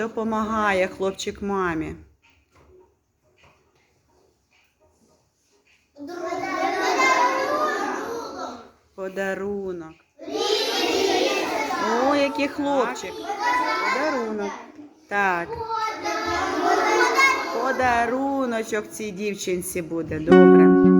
допомагає хлопчик мамі? Подарунок. О, який хлопчик. Подарунок. Так. Подаруночок цій дівчинці буде. Добре.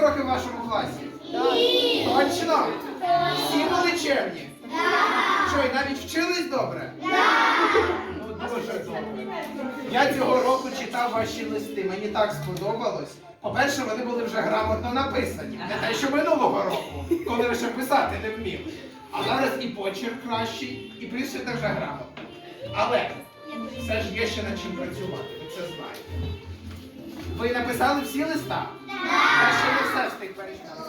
Трохи в вашому класі? Ні! Точно? Всі були чемні? Що, і навіть вчились добре? Ну, дуже добре. Я цього року читав ваші листи. Мені так сподобалось. По-перше, вони були вже грамотно написані. Не те, що минулого року, коли ви ще писати не вміли. А зараз і почерк кращий, і пишете вже грамотно. Але все ж є ще над чим працювати, ви це знаєте. Ви написали всі листа? Я ще не все встиг перечитати.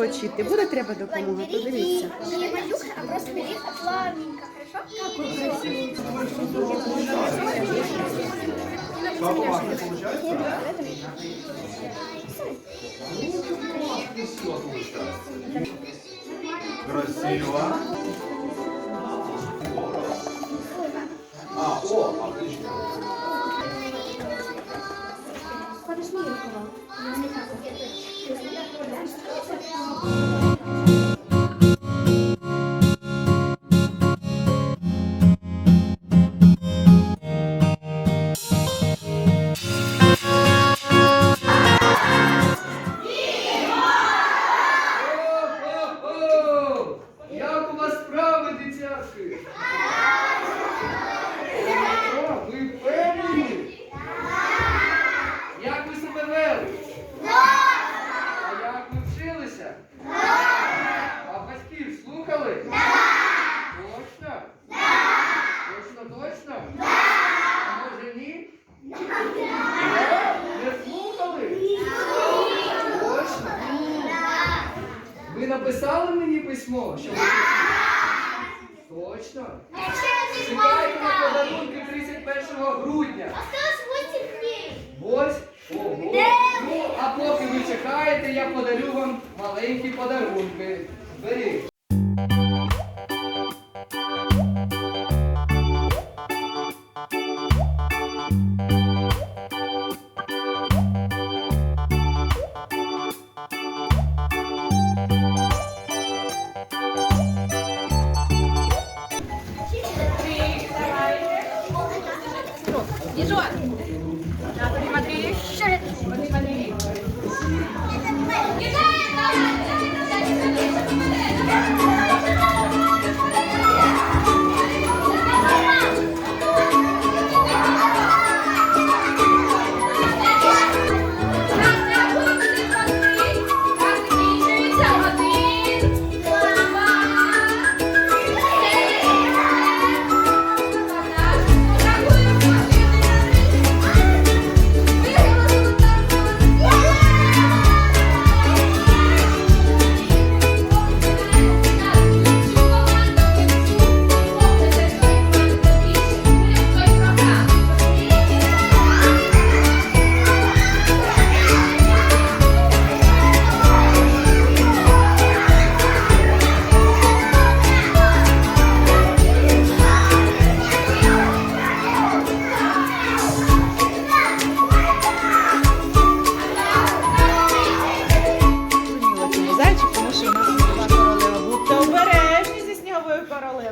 Почити буде треба допомога, подивіться. Красиво. А, о, отлично. О-о-о! Написали мені письмо, що ви Точно? Чекайте на подарунки 31 грудня. Осталось 8 дней. Ось. Ого. Ну, а поки ви чекаєте, я подарю вам маленькі подарунки. Беріть.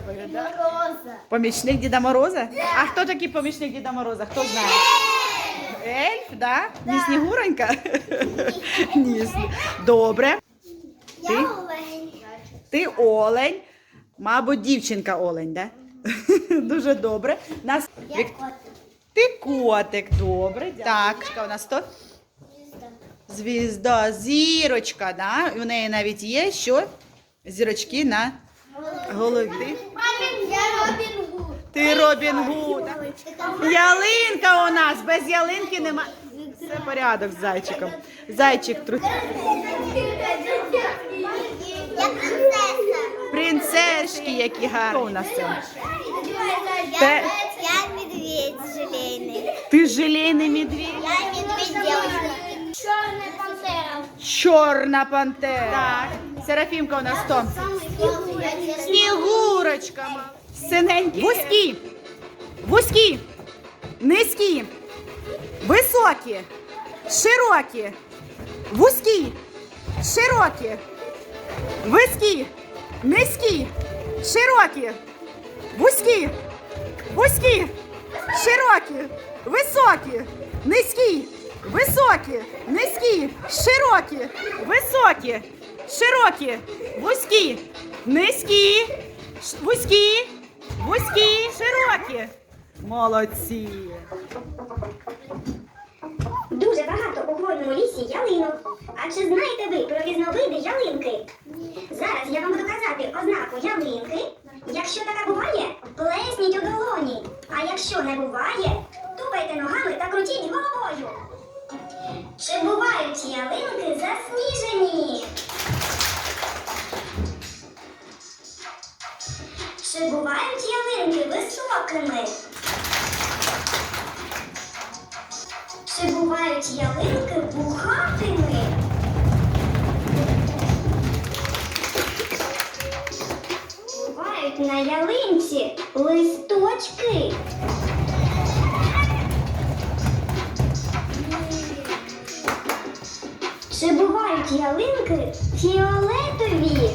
Королевою, да? Роза. Помічник Діда Мороза? А хто такий помічник Діда Мороза? Хто знає? Ельф, да? Не Снігуронька? Ні. Добре. Ти? Олень. Ти олень. Мабуть, дівчинка олень, да? Дуже добре. Нас... Я Вік- котик. Ти котик, добре. Так, у нас хто? Звізда, зірочка, да? У неї навіть є що? Зірочки на голові. Ти- Робін Гуд. Ялинка у нас, без ялинки нема. Все порядок з зайчиком. Зайчик тру... Принцешки, які гарні. У нас? Я, медведь желейный. Ти желейний медведь. Я медведь девочка. Черная пантера. Чорна пантера. Так. Серафімка у нас хто? Снігурочка. Синенькі. Вузькі. Вузькі. Низькі. Високі. Широкі. Вузькі. Широкі. Вузькі. Низькі. Широкі. Вузькі. Вузькі. Широкі. Високі. Низькі. Високі. Низькі. Широкі. Високі. Широкі. Вузькі. Низькі. Вузькі. Вузькі. Широкі. Молодці. Дуже багато у хвойному лісі ялинок. А чи знаєте ви про різновиди ялинки? Зараз я вам буду казати ознаку ялинки. Якщо така буває, плесніть у долоні. А якщо не буває, тупайте ногами та крутіть головою. Чи бувають ялинки засніжені? Чи бувають ялинки високими? Чи бувають ялинки вухатими? Бувають на ялинці листочки. Чи бувають ялинки фіолетові?